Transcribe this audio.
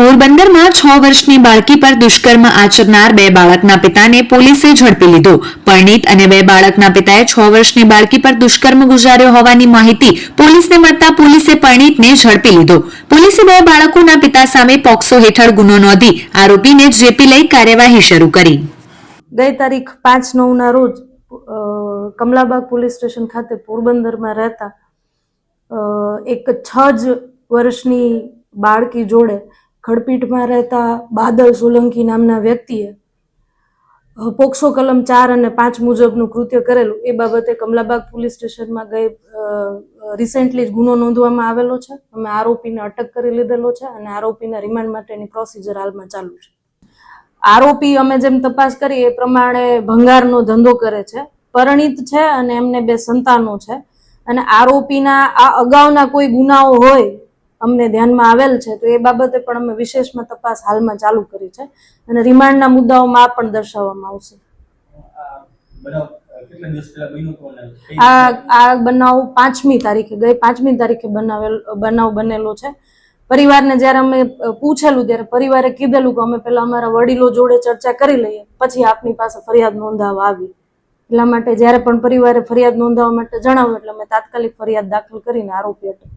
પોરબંદરમાં છ વર્ષની બાળકી પર દુષ્કર્મ આચરનાર બે બાળકના પિતાને પોલીસે ઝડપી લીધો. પરણીત અને બે બાળકના પિતાએ છ વર્ષની બાળકી પર દુષ્કર્મ ગુજાર્યો હોવાની માહિતી પોલીસને મળતા પોલીસે પરણીતને ઝડપી લીધો. પોલીસે બે બાળકોના પિતા સામે પોક્સો હેઠળ ગુનો નોંધી આરોપીને જેપી લઈ કાર્યવાહી શરૂ કરી. ગઈ તારીખ પાંચ નવના રોજ કમલાબાગ પોલીસ સ્ટેશન ખાતે પોરબંદરમાં રહેતા એક છ જ વર્ષની બાળકી જોડે ખડપીટમાં રહેતા બાદલ સોલંકી નામના વ્યક્તિએ પોક્સો કલમ ચાર અને પાંચ મુજબનું કૃત્ય કરેલું. એ બાબતે કમલાબાગ પોલીસ સ્ટેશનમાં ગઈ રિસેન્ટલી જ ગુનો નોંધવામાં આવેલો છે. અમે આરોપીને અટક કરી લીધેલો છે અને આરોપીના રિમાન્ડ માટેની પ્રોસિજર હાલમાં ચાલુ છે. આરોપી અમે જેમ તપાસ કરી, એ પ્રમાણે ભંગારનો ધંધો કરે છે, પરિણીત છે અને એમને બે સંતાનો છે. અને આરોપીના આ અગાઉના કોઈ ગુનાઓ હોય અમને ધ્યાનમાં આવેલ છે, તો એ બાબતે પણ અમે વિશેષમાં તપાસ હાલમાં ચાલુ કરી છે અને રિમાન્ડના મુદ્દાઓમાં પણ દર્શાવવામાં આવશે. આ બનાવ પાંચમી તારીખે, ગઈ પાંચમી તારીખે બનાવેલ, બનાવ બનેલો છે. પરિવારને જ્યારે અમે પૂછેલું, ત્યારે પરિવારે કીધેલું કે અમે પહેલા અમારા વડીલો જોડે ચર્ચા કરી લઈએ, પછી આપની પાસે ફરિયાદ નોંધાવવા આવી. એટલા માટે જ્યારે પણ પરિવારે ફરિયાદ નોંધાવવા માટે જણાવ્યું, એટલે અમે તાત્કાલિક ફરિયાદ દાખલ કરીને આરોપી અટક